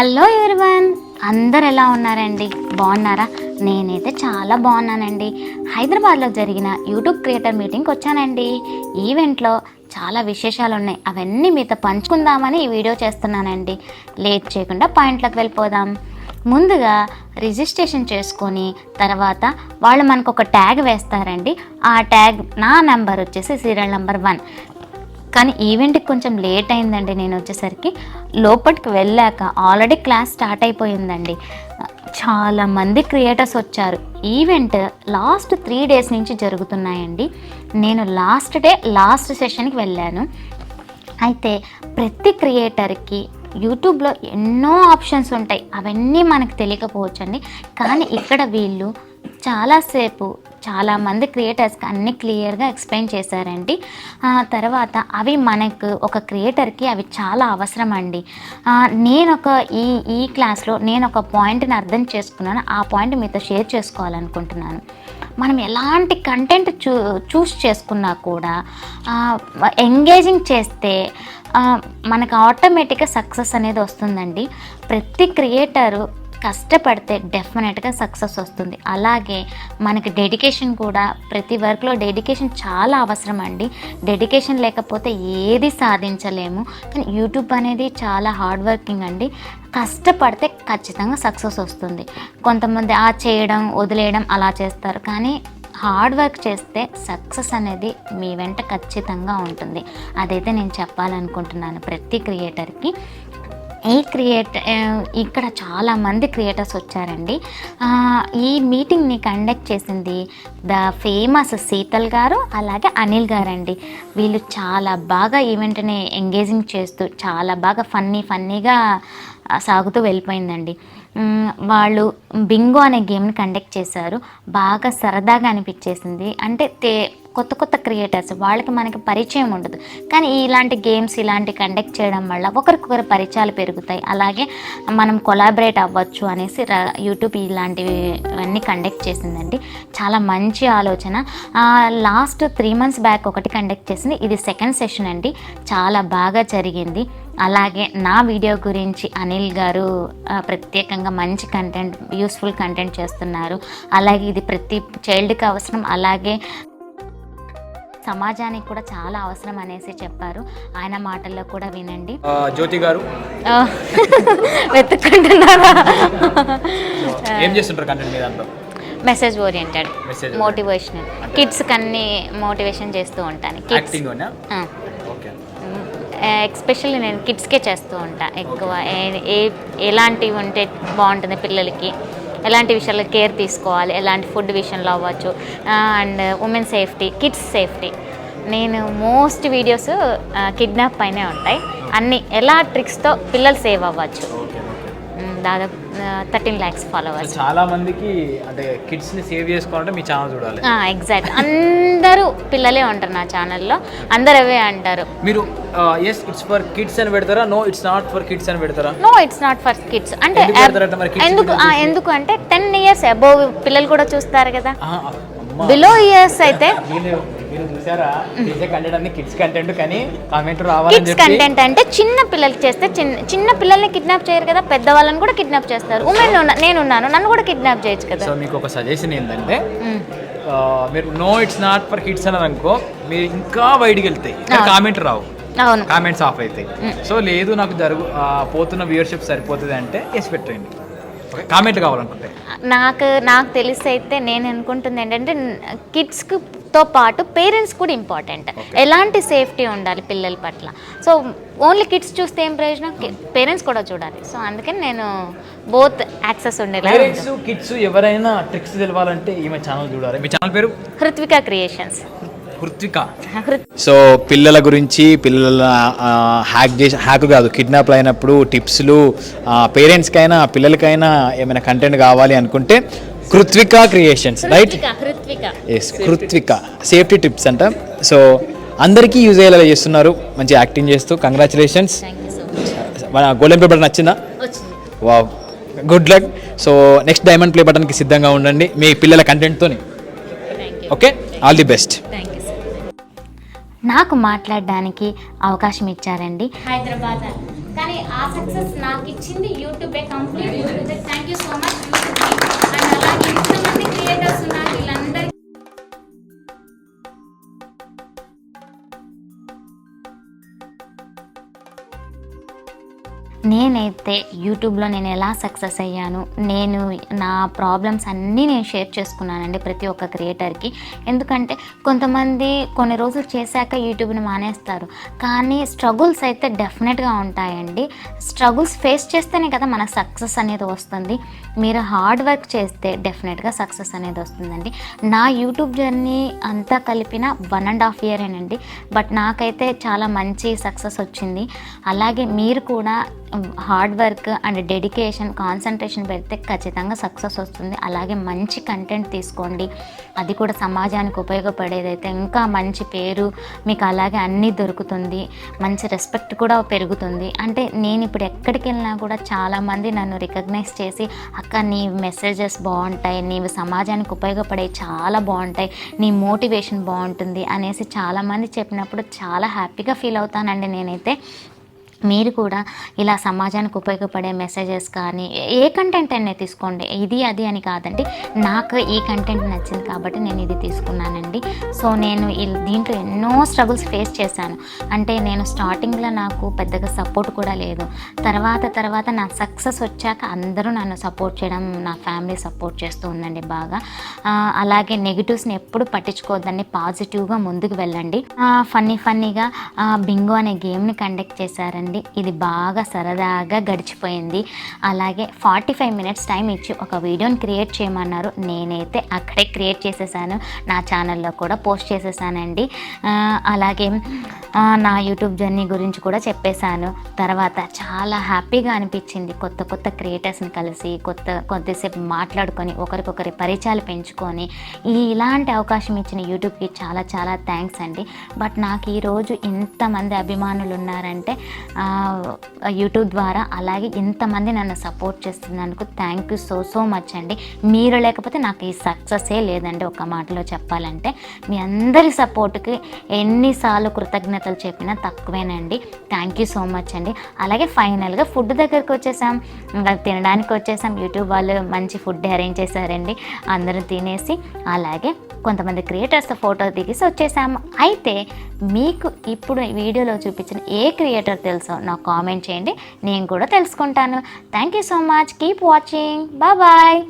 Hello everyone అందరు ఎలా ఉన్నారండి? బాగున్నారా? నేనైతే చాలా బాగున్నానండి. హైదరాబాద్లో జరిగిన యూట్యూబ్ క్రియేటర్ మీటింగ్కి వచ్చానండి. ఈవెంట్లో చాలా విశేషాలు ఉన్నాయి అవన్నీ మీతో పంచుకుందామని ఈ వీడియో చేస్తున్నానండి. లేట్ చేయకుండా పాయింట్లోకి వెళ్ళిపోదాం. ముందుగా రిజిస్ట్రేషన్ చేసుకొని తర్వాత వాళ్ళు మనకు ఒక ట్యాగ్ వేస్తారండి. ఆ ట్యాగ్ నా నెంబర్ వచ్చేసి సీరియల్ నెంబర్ వన్. కానీ ఈవెంట్కి కొంచెం లేట్ అయిందండి నేను వచ్చేసరికి. లోపలికి వెళ్ళాక ఆల్రెడీ క్లాస్ స్టార్ట్ అయిపోయిందండి. చాలా మంది క్రియేటర్స్ వచ్చారు. ఈవెంట్ లాస్ట్ త్రీ డేస్ నుంచి జరుగుతున్నాయండి. నేను లాస్ట్ డే లాస్ట్ సెషన్కి వెళ్ళాను. అయితే ప్రతి క్రియేటర్కి యూట్యూబ్లో ఎన్నో ఆప్షన్స్ ఉంటాయి. అవన్నీ మనకు తెలియకపోవచ్చండి. కానీ ఇక్కడ వీళ్ళు చాలాసేపు చాలామంది క్రియేటర్స్కి అన్ని క్లియర్గా ఎక్స్ప్లెయిన్ చేశారండి. తర్వాత అవి మనకు ఒక క్రియేటర్కి అవి చాలా అవసరం అండి నేను ఒక ఈ ఈ క్లాస్లో నేను ఒక పాయింట్ని అర్థం చేసుకున్నాను. ఆ పాయింట్ మీతో షేర్ చేసుకోవాలనుకుంటున్నాను. మనం ఎలాంటి కంటెంట్ చూ చూస్ చేసుకున్నా కూడా ఎంగేజింగ్ చేస్తే మనకు ఆటోమేటిక్గా సక్సెస్ అనేది వస్తుందండి. ప్రతి క్రియేటరు కష్టపడితే డెఫినెట్గా సక్సెస్ వస్తుంది. అలాగే మనకి డెడికేషన్ కూడా ప్రతి వర్క్లో డెడికేషన్ చాలా అవసరం అండి డెడికేషన్ లేకపోతే ఏది సాధించలేము. కానీ యూట్యూబ్ అనేది చాలా హార్డ్ వర్కింగ్ అండి. కష్టపడితే ఖచ్చితంగా సక్సెస్ వస్తుంది. కొంతమంది ఆ చేయడం వదిలేయడం అలా చేస్తారు. కానీ హార్డ్ వర్క్ చేస్తే సక్సెస్ అనేది మీ వెంట ఖచ్చితంగా ఉంటుంది. అదైతే నేను చెప్పాలనుకుంటున్నాను ప్రతి క్రియేటర్కి ఈ క్రియేట్ ఇక్కడ చాలామంది క్రియేటర్స్ వచ్చారండి. ఈ మీటింగ్ని కండక్ట్ చేసింది ద ఫేమస్ శీతల్ గారు అలాగే అనిల్ గారండి. వీళ్ళు చాలా బాగా ఈవెంట్ని ఎంగేజింగ్ చేస్తూ చాలా బాగా ఫన్నీ ఫన్నీగా సాగుతూ వెళ్ళిపోయిందండి. వాళ్ళు బింగో అనే గేమ్ని కండక్ట్ చేశారు. బాగా సరదాగా అనిపించేసింది. అంటే తే కొత్త కొత్త క్రియేటర్స్ వాళ్ళకి మనకి పరిచయం ఉండదు. కానీ ఇలాంటి గేమ్స్ ఇలాంటి కండక్ట్ చేయడం వల్ల ఒకరికొకరు పరిచయాలు పెరుగుతాయి. అలాగే మనం కొలాబరేట్ అవ్వచ్చు అనేసి యూట్యూబ్ ఇలాంటివి అన్నీ కండక్ట్ చేసిందండి. చాలా మంచి ఆలోచన. లాస్ట్ త్రీ మంత్స్ బ్యాక్ ఒకటి కండక్ట్ చేసింది. ఇది సెకండ్ సెషన్ అండి. చాలా బాగా జరిగింది. అలాగే నా వీడియో గురించి అనిల్ గారు ప్రత్యేకంగా మంచి కంటెంట్ యూస్ఫుల్ కంటెంట్ చేస్తున్నారు. అలాగే ఇది ప్రతి చైల్డ్కి అవసరం. అలాగే సమాజానికి కూడా చాలా అవసరం అనేసి చెప్పారు. ఆయన మాటల్లో కూడా వినండి. జ్యోతి గారు. ఆ, వెతుక్కుంటున్నారా? ఏం చేస్తుంటారు కంటెంట్ మీ దాంట్లో మెసేజ్ ఓరియంటెడ్ మోటివేషనల్ కిడ్స్కి అన్ని మోటివేషన్ చేస్తూ ఉంటాను. కిడ్స్ ఎక్స్పెషల్లీ నేను కిడ్స్కే చేస్తూ ఉంటా. ఎక్కువ ఏ- ఎలాంటివి ఉంటే బాగుంటుంది పిల్లలకి? ఎలాంటి విషయాల్లో కేర్ తీసుకోవాలి? ఎలాంటి ఫుడ్ విషయంలో అవ్వచ్చు? And women safety kids safety నేను మోస్ట్ వీడియోస్ కిడ్నాప్ పైనే ఉంటాయి. అన్ని ఎలా ట్రిక్స్తో పిల్లలు సేవ్ అవ్వచ్చు? దాదాపు థర్టీన్ ల్యాక్స్ ఫాలోవర్స్ చాలా మందికి అంటే కిడ్స్ని సేవ్ చేసుకోవాలంటే మీ ఛానల్ చూడాలి. ఎగ్జాక్ట్ అందరూ పిల్లలే ఉంటారు నా ఛానల్లో అందరు అవే అంటారు. మీరు ఎస్ ఇట్స్ ఫర్ కిడ్స్ అని పెడతారా? No it's not for kids అని పెడతారా? No it's not for kids అంటే ఎందుకు ఎందుకు? అంటే టెన్ ఇయర్స్ అబోవ్ పిల్లలు కూడా చూస్తారు కదా. బిలో ఇయర్స్ అయితే మీరు చూసారా? కంటెంట్ అన్ని కిడ్స్ కంటెంట్ కానీ కామెంట్ రావాలని కిడ్స్ చెప్పి. కంటెంట్ అంటే చిన్న పిల్లలకి చేస్తే చిన్న చిన్న పిల్లల్ని కిడ్నాప్ చేయరు కదా. పెద్దవాళ్ళని కూడా కిడ్నాప్ చేస్తారు. ఉమెన్ నేనున్నాను. నన్ను కూడా కిడ్నాప్ చేయొచ్చు కదా. సో మీకు ఒక సజెషన్ ఏంటంటే. ఆ, మీరు no it's not for kids అని అనుకో మీరు ఇంకా బయటికి వెళ్తాయి కామెంట్ రావు. అవును. కామెంట్స్ ఆఫ్ అవుతాయి సో లేదు నాకు జరుగు పోతున్న వ్యూవర్షిప్ సరిపోతుంది అంటే ఎస్ పెట్టండి. కామెంట్ కావాలనుకుంటే. నాకు నాకు తెలిసి అయితే నేను అనుకుంటుంది ఏంటంటే కిడ్స్కి తో పాటు పేరెంట్స్ కూడా ఇంపార్టెంట్ ఎలాంటి సేఫ్టీ ఉండాలి పిల్లల పట్ల? సో ఓన్లీ కిడ్స్ చూస్తే ఏం ప్రయోజనం? పేరెంట్స్ కూడా చూడాలి. సో అందుకని నేను బోత్ యాక్సెస్ ఉండేలా పేరెంట్స్ కిడ్స్ ఎవరైనా ట్రిక్స్ తెలవాలంటే ఈమె ఛానల్ చూడాలి. మీ ఛానల్ పేరు? హృత్విక క్రియేషన్స్ హృత్విక హృత్ సో పిల్లల గురించి పిల్లల హ్యాక్ చేసి హ్యాక్ కాదు కిడ్నాప్ అయినప్పుడు టిప్స్లు పేరెంట్స్కైనా పిల్లలకైనా ఏమైనా కంటెంట్ కావాలి అనుకుంటే Kruthvika creations right? Yes Kruthvika. Safety tips అంట. సో అందరికీ యూజ్ అయ్యేలా చేస్తున్నారు. మంచి యాక్టింగ్ చేస్తూ. కంగ్రాచులేషన్స్ మన గోల్డెన్ పేపర్ నచ్చిందా? వచ్చింది. Wow good luck so next diamond play బటన్కి సిద్ధంగా ఉండండి. మీ పిల్లల you okay all the best thank you నాకు మాట్లాడడానికి అవకాశం ఇచ్చారండి. హైదరాబాద్. కానీ ఆ సక్సెస్ నాకు ఇచ్చింది యూట్యూబే complete యూట్యూబే thank you so much YouTube and అలాగే ఇంతమంది క్రియేటర్స్ ఉన్నారు. నేనైతే యూట్యూబ్లో నేను ఎలా సక్సెస్ అయ్యాను నేను నా ప్రాబ్లమ్స్ అన్నీ నేను షేర్ చేసుకున్నానండి ప్రతి ఒక్క క్రియేటర్కి. ఎందుకంటే కొంతమంది కొన్ని రోజులు చేశాక యూట్యూబ్ని మానేస్తారు. కానీ స్ట్రగుల్స్ అయితే డెఫినెట్గా ఉంటాయండి. స్ట్రగుల్స్ ఫేస్ చేస్తేనే కదా మనకు సక్సెస్ అనేది వస్తుంది. మీరు హార్డ్ వర్క్ చేస్తే డెఫినెట్గా సక్సెస్ అనేది వస్తుందండి. నా యూట్యూబ్ జర్నీ అంతా కలిపిన వన్ అండ్ హాఫ్ ఇయరేనండి. బట్ నాకైతే చాలా మంచి సక్సెస్ వచ్చింది. అలాగే మీరు కూడా hard work and dedication concentration పెడితే ఖచ్చితంగా సక్సెస్ వస్తుంది. అలాగే మంచి కంటెంట్ తీసుకోండి. అది కూడా సమాజానికి ఉపయోగపడేదైతే ఇంకా మంచి పేరు మీకు అలాగే అన్నీ దొరుకుతుంది. మంచి రెస్పెక్ట్ కూడా పెరుగుతుంది. అంటే నేను ఇప్పుడు ఎక్కడికి వెళ్ళినా కూడా చాలామంది నన్ను రికగ్నైజ్ చేసి అక్క నీ మెసేజెస్ బాగుంటాయి. నీవు సమాజానికి ఉపయోగపడే చాలా బాగుంటాయి. నీ మోటివేషన్ బాగుంటుంది. అనేసి చాలామంది చెప్పినప్పుడు చాలా హ్యాపీగా ఫీల్ అవుతానండి నేనైతే. మీరు కూడా ఇలా సమాజానికి ఉపయోగపడే మెసేజెస్ కానీ ఏ కంటెంట్ అయినా తీసుకోండి. ఇది అది అని కాదండి. నాకు ఈ కంటెంట్ నచ్చింది కాబట్టి నేను ఇది తీసుకున్నానండి. సో నేను దీంట్లో ఎన్నో స్ట్రగుల్స్ ఫేస్ చేశాను. అంటే నేను స్టార్టింగ్లో నాకు పెద్దగా సపోర్ట్ కూడా లేదు. తర్వాత తర్వాత నా సక్సెస్ వచ్చాక అందరూ నన్ను సపోర్ట్ చేయడం నా ఫ్యామిలీ సపోర్ట్ చేస్తూ ఉందండి బాగా. అలాగే నెగిటివ్స్ని ఎప్పుడు పట్టించుకోవద్దండి. పాజిటివ్గా ముందుకు వెళ్ళండి. ఫన్నీ ఫన్నీగా బింగో అనే గేమ్ని కండక్ట్ చేశారండి. ఇది బాగా సరదాగా గడిచిపోయింది. అలాగే ఫార్టీ ఫైవ్ మినిట్స్ టైం ఇచ్చి ఒక వీడియోని క్రియేట్ చేయమన్నారు. నేనైతే అక్కడే క్రియేట్ చేసేసాను. నా ఛానల్లో కూడా పోస్ట్ చేసేసానండి. అలాగే నా యూట్యూబ్ జర్నీ గురించి కూడా చెప్పేశాను. తర్వాత చాలా హ్యాపీగా అనిపించింది. కొత్త కొత్త క్రియేటర్స్ని కలిసి కొత్త కొద్దిసేపు మాట్లాడుకొని ఒకరికొకరి పరిచయాలు పెంచుకొని ఈ ఇలాంటి అవకాశం ఇచ్చిన యూట్యూబ్కి చాలా చాలా థ్యాంక్స్ అండి. బట్ నాకు ఈరోజు ఇంతమంది అభిమానులు ఉన్నారంటే యూట్యూబ్ ద్వారా అలాగే ఇంతమంది నన్ను సపోర్ట్ చేస్తున్నందుకు thank you so so much అండి. మీరు లేకపోతే నాకు ఈ సక్సెసే లేదండి ఒక మాటలో చెప్పాలంటే. మీ అందరి సపోర్ట్కి ఎన్నిసార్లు కృతజ్ఞతలు చెప్పినా తక్కువేనండి. థ్యాంక్ యూ సో మచ్ అండి. అలాగే ఫైనల్గా ఫుడ్ దగ్గరకు వచ్చేసాం. ఇంకా తినడానికి వచ్చేసాం. యూట్యూబ్ వాళ్ళు మంచి ఫుడ్ అరేంజ్ చేశారండి. అందరూ తినేసి అలాగే కొంతమంది క్రియేటర్స్తో ఫోటో దిగేసి వచ్చేసాము. అయితే మీకు ఇప్పుడు వీడియోలో చూపించిన ఏ క్రియేటర్ తెలుసో నాకు కామెంట్ చేయండి. నేను కూడా తెలుసుకుంటాను. Thank you so much keep watching bye